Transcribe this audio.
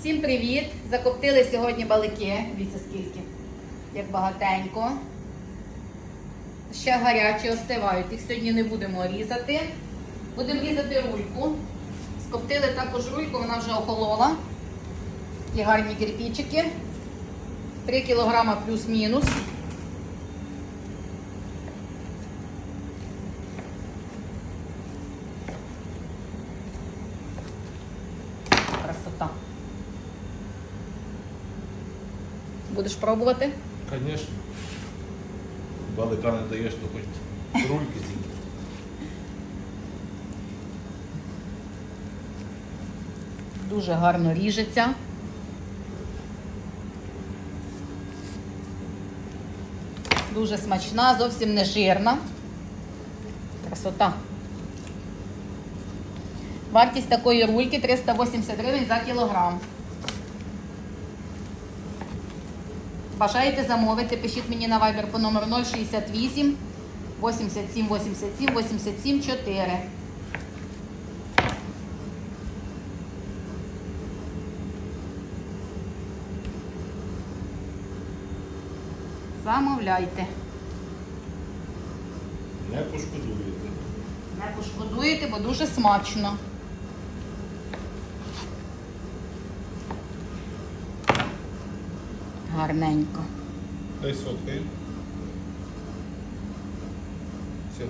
Всім привіт! Закоптили сьогодні балики. Дивіться скільки, як багатенько. Ще гарячі остивають. Їх сьогодні не будемо різати. Будемо різати рульку. Скоптили також рульку, вона вже охолола. Такі гарні кирпичики. 3 кг плюс-мінус. Красота. Будеш пробувати? Конечно. Балика не даєш, то хоч рульки з'їдь. Дуже гарно ріжеться. Дуже смачна, зовсім не жирна. Красота. Вартість такої рульки 380 гривень за кілограм. Бажаєте замовити, пишіть мені на Viber по номеру 068 87 87 87 4. Замовляйте. Не пошкодуєте. Не пошкодуєте, бо дуже смачно. гарненько. Дай сотки. Все.